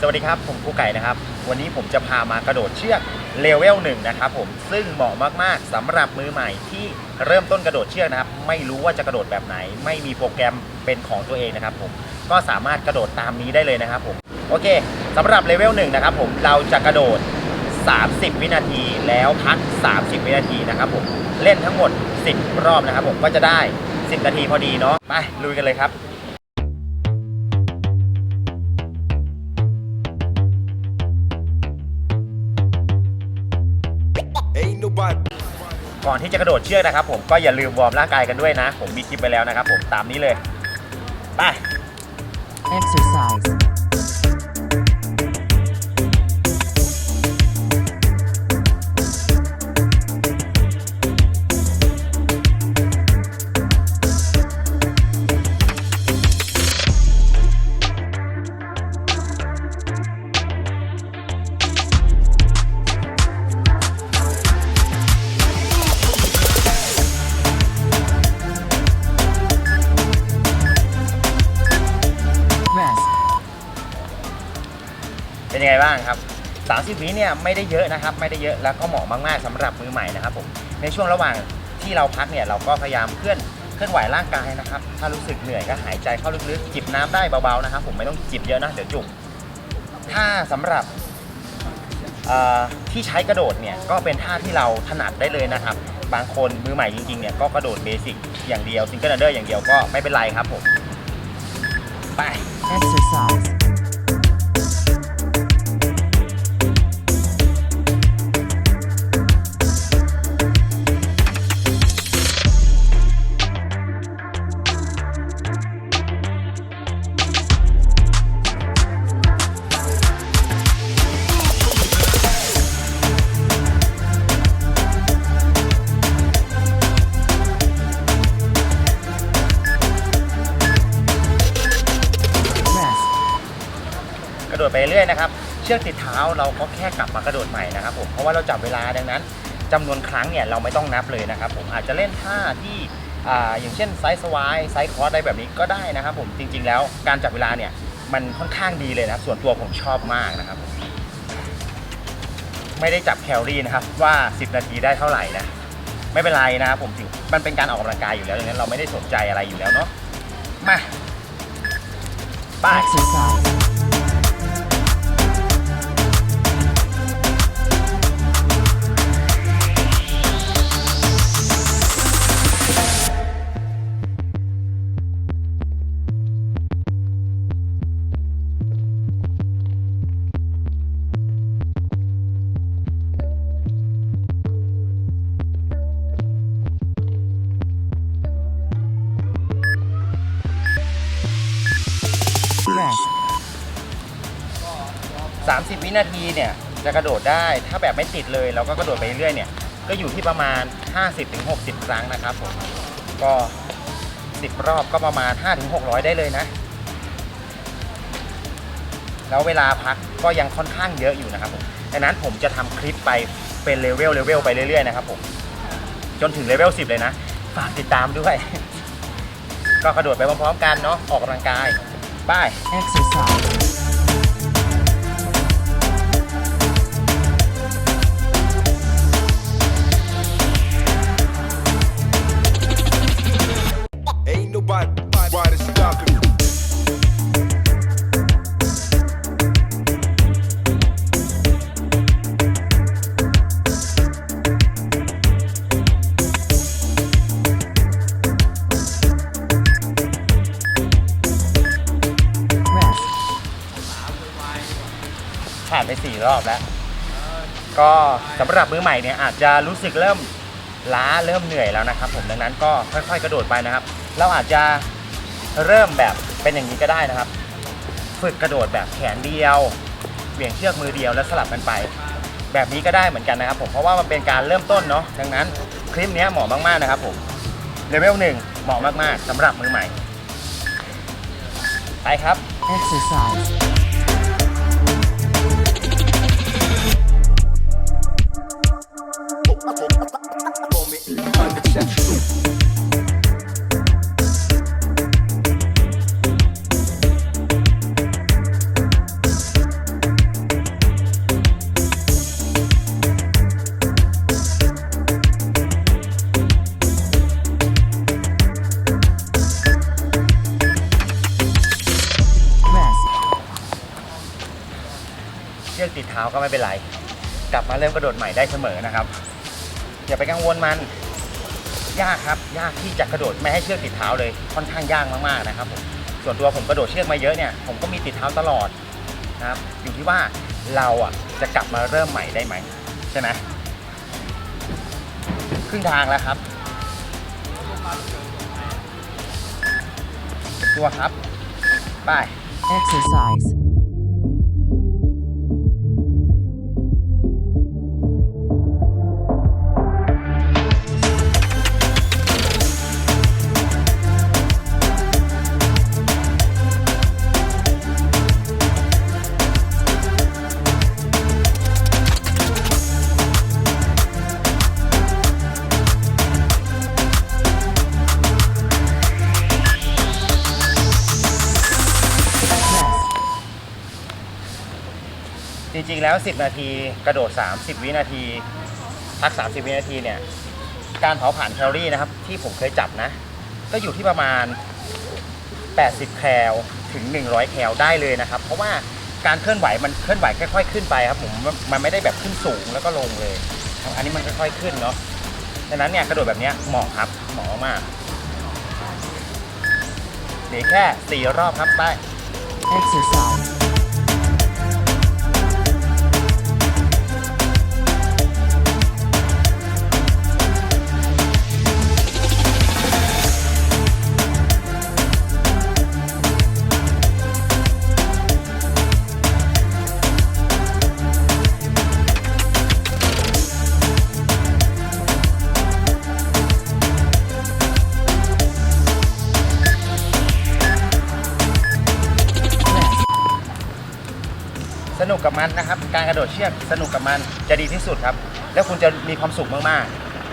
สวัสดีครับ ผมครูไก่นะครับ วันนี้ผมจะพามากระโดดเชือกเลเวลหนึ่งนะครับผมซึ่งเหมาะมากๆสำหรับมือใหม่ที่เริ่มต้นกระโดดเชือกนะครับ ไม่รู้ว่าจะกระโดดแบบไหน ไม่มีโปรแกรมเป็นของตัวเองนะครับผมก็สามารถกระโดดตามนี้ได้เลยนะครับผมโอเคสำหรับเลเวลหนึ่งนะครับผมเราจะกระโดด 30 วินาทีแล้วพัก 30 วินาทีนะครับผมเล่นทั้งหมด 10 รอบนะครับผมก็จะได้ 10 นาทีพอดีเนาะไปลุยกันเลยครับ ก่อนที่จะกระโดดเชือกนะครับ ผมก็อย่าลืมวอร์มร่างกายกันด้วยนะ ผมมีคลิปไปแล้วนะครับ ผมตามนี้เลยไป Exercise. บ้างครับ 30วิเนี่ยไม่ได้เยอะนะครับ ไม่ได้เยอะแล้วก็เหมาะมากๆสำหรับมือใหม่นะครับผมในช่วงระหว่างที่เราพักเนี่ยเราก็พยายามเคลื่อนเคลื่อนไหวร่างกายนะครับ ถ้ารู้สึกเหนื่อยก็หายใจเข้าลึกๆจิบน้ำได้เบาๆนะครับ ผมไม่ต้องจิบเยอะนะเดี๋ยวจุกถ้าสำหรับที่ใช้กระโดดเนี่ยก็เป็นท่าที่เราถนัดได้เลยนะครับ บางคนมือใหม่จริงๆเนี่ยก็กระโดดเบสิกอย่างเดียวซิงเกิลเดอร์อย่างเดียวก็ไม่เป็นไรครับผมไป Exercise. รื่อยนะครับเชือกติดเท้าเราก็แค่กลับมากระโดดใหม่นะครับผมเพราะว่าเราจับเวลาดังนั้นจำนวนครั้งเนี่ยเราไม่ต้องนับเลยนะครับผมอาจจะเล่นท่าที่ออย่างเช่นไซส์สวายไซส์คอร์สอะไรแบบนี้ก็ได้นะครับผมจริง ๆ แล้วการจับเวลาเนี่ยมันค่อนข้างดีเลยนะส่วนตัวผมชอบมากนะครับผมไม่ได้จับแคลอรี่นะครับว่า 10 นาทีได้เท่าไหร่นะไม่เป็นไรนะครับผมถือมันเป็นการออกกำลังกายอยู่แล้วดังนั้นเราไม่ได้สนใจอะไรอยู่แล้วเนาะมาไป 30 วินาทีเนี่ยจะกระโดดได้ ถ้าแบบไม่ติดเลยเราก็กระโดดไปเรื่อยเนี่ย ก็อยู่ที่ประมาณ 50-60 ครั้งนะครับผม ก็ 10 รอบก็ประมาณ 5-600 ได้เลยนะ แล้วเวลาพักก็ยังค่อนข้างเยอะอยู่นะครับผมดังนั้นผมจะทำคลิปไปเป็นเลเวลเลเวลไปเรื่อยๆนะครับผม จนถึงเลเวล10 เลยนะ ฝากติดตามด้วย ก็กระโดดไปพร้อมๆกันเนาะ ออกกำลังกายบาย Exercise. รอบแล้ว ก็สำหรับมือใหม่เนี่ยอาจจะรู้สึกเริ่มล้าเริ่มเหนื่อยแล้วนะครับ ผมดังนั้นก็ค่อย ๆ กระโดดไปนะครับ เราอาจจะเริ่มแบบเป็นอย่างนี้ก็ได้นะครับ ฝึกกระโดดแบบแขนเดียวเหวี่ยงเชือกมือเดียวแล้วสลับกันไป แบบนี้ก็ได้เหมือนกันนะครับผมเพราะว่ามันเป็นการเริ่มต้นเนาะดังนั้นคลิปนี้เหมาะมากๆนะครับผมเลเวลหนึ่งเหมาะมากๆสำหรับมือใหม่ไปครับ Exercise. ท้าก็ไม่เป็นไร กลับมาเริ่มกระโดดใหม่ได้เสมอนะครับ อย่าไปกังวลมัน ยากครับ ยากที่จะกระโดดไม่ให้เชือกติดเท้าเลยค่อนข้างยากมากๆนะครับผมส่วนตัวผมกระโดดเชือกมาเยอะเนี่ยผมก็มีติดเท้าตลอดนะครับอยู่ที่ว่าเราอะจะกลับมาเริ่มใหม่ได้ไหมใช่ไหมครึ่งทางแล้วครับตัวครับไป Exercise. จริงๆแล้ว 10 นาทีกระโดด 30 วินาที พัก 30 วินาทีเนี่ยการเผาผ่านแคลอรี่นะครับ ที่ผมเคยจับนะ ก็อยู่ที่ประมาณ 80 แคลถึง 100 แคลได้เลยนะครับ เพราะว่าการเคลื่อนไหวมันเคลื่อนไหวค่อยๆขึ้นไปครับผมมันไม่ได้แบบขึ้นสูงแล้วก็ลงเลย อันนี้มันค่อยๆขึ้นเนาะดังนั้นเนี่ยกระโดดแบบนี้เหมาะครับเหมาะมากเหลือแค่ 4 รอบครับไป Exercise. สนุกกับมันนะครับ การกระโดดเชือกสนุกกับมันจะดีที่สุดครับ แล้วคุณจะมีความสุขมาก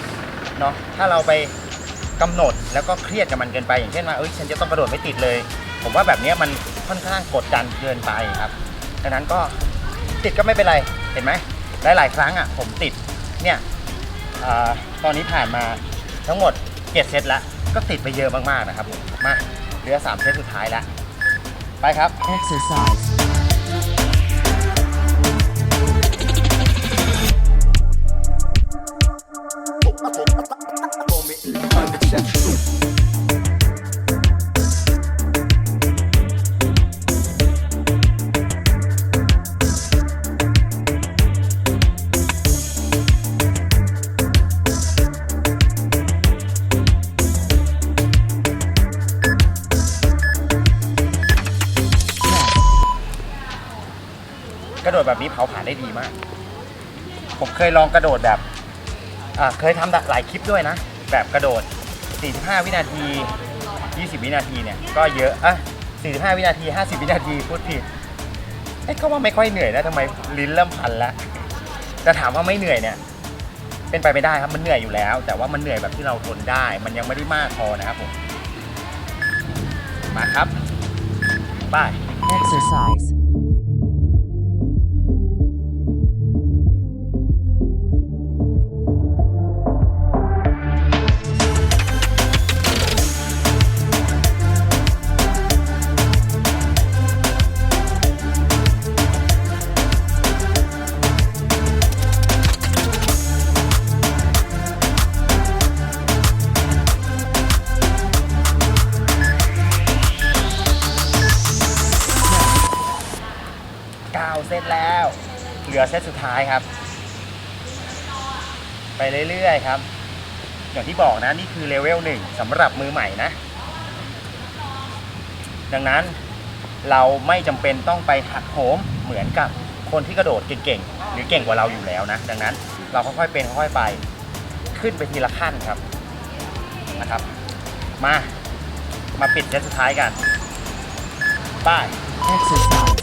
ๆเนาะถ้าเราไปกำหนดแล้วก็เครียดกับมันเกินไป อย่างเช่นว่าเอ้ยฉันจะต้องกระโดดไม่ติดเลย ผมว่าแบบนี้มันค่อนข้างกดดันเกินไปครับดังนั้นก็ติดก็ไม่เป็นไรเห็นไหมหลายๆครั้งอะผมติดเนี่ยอตอนนี้ผ่านมาทั้งหมด7เซตแล้วก็ติดไปเยอะมากๆนะครับมมาเหลือ3เซตสุดท้ายแล้วไปครับ Exercise. กระโดดแบบนี้เผาผ่านได้ดีมาก ผมเคยลองกระโดดแบบ อ่าเคยทำหลายคลิปด้วยนะ แบบกระโดด 45 วินาที 20 วินาทีเนี่ยก็เยอะอะ45 วินาที 50 วินาทีพูดผิดเอ้ยก็ว่าไม่ค่อยเหนื่อยนะทำไมลิ้นเริ่มพันล้วแต่ถามว่าไม่เหนื่อยเนี่ยเป็นไปไม่ได้ครับมันเหนื่อยอยู่แล้ว แต่ว่ามันเหนื่อยแบบที่เราทนได้ มันยังไม่ได้มากพอนะครับผมมาครับไป้าย Exercise. เหลือเซตสุดท้ายครับ ไปเรื่อยๆครับ อย่างที่บอกนะนี่คือเลเวลหนึ่งสำหรับมือใหม่นะ ดังนั้นเราไม่จำเป็นต้องไปหักโหมเหมือนกับคนที่กระโดดเก่งๆหรือเก่งกว่าเราอยู่แล้วนะ ดังนั้นเราค่อยๆเป็นค่อยๆไปขึ้นไปทีละขั้นครับนะครับ มามาปิดเซตสุดท้ายกันไป้าย Exercise.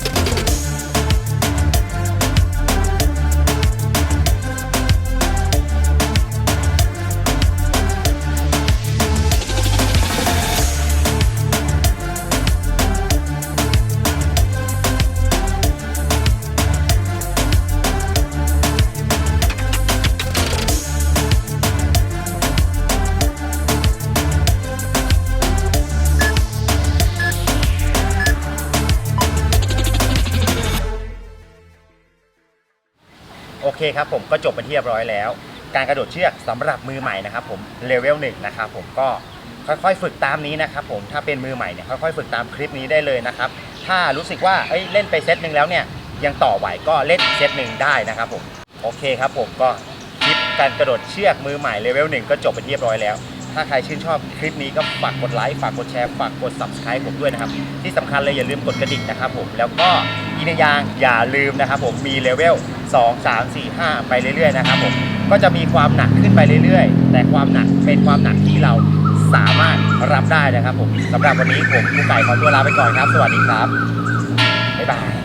เคครับผมก็จบไปที่เรียบร้อยแล้ว การกระโดดเชือกสำหรับมือใหม่นะครับผมเลเวลหนึ่งนะครับผมก็ค่อยๆ ฝึกตามนี้นะครับผมถ้าเป็นมือใหม่เนี่ยค่อยๆ ฝึกตามคลิปนี้ได้เลยนะครับถ้ารู้สึกว่าเอ้ยเล่นไปเซตหนึ่งแล้วเนี่ยยังต่อไหวก็เล่นอีกเซตหนึ่งได้นะครับผมโอเคครับผมก็คลิปการกระโดดเชือกมือใหม่เลเวลหนึ่งก็จบไปที่เรียบร้อยแล้วถ้าใครชื่นชอบคลิปนี้ก็ฝากกดไลค์ฝากกดแชร์ฝากกด subscribe ผมด้วยนะครับ ที่สำคัญเลยอย่าลืมกดกระดิ่งนะครับผม แล้วก็อีกหนงอย่างอย่าลืมนะครับผมมีเลเวล 2 3 4 5 ไปเรื่อยๆนะครับผมก็จะมีความหนักขึ้นไปเรื่อยๆ แต่ความหนักเป็นความหนักที่เราสามารถรับได้นะครับผมสำหรับวันนี้ผมกูไก่ขอตัวลาไปก่อนครับ สวัสดีครับบ๊ายบาย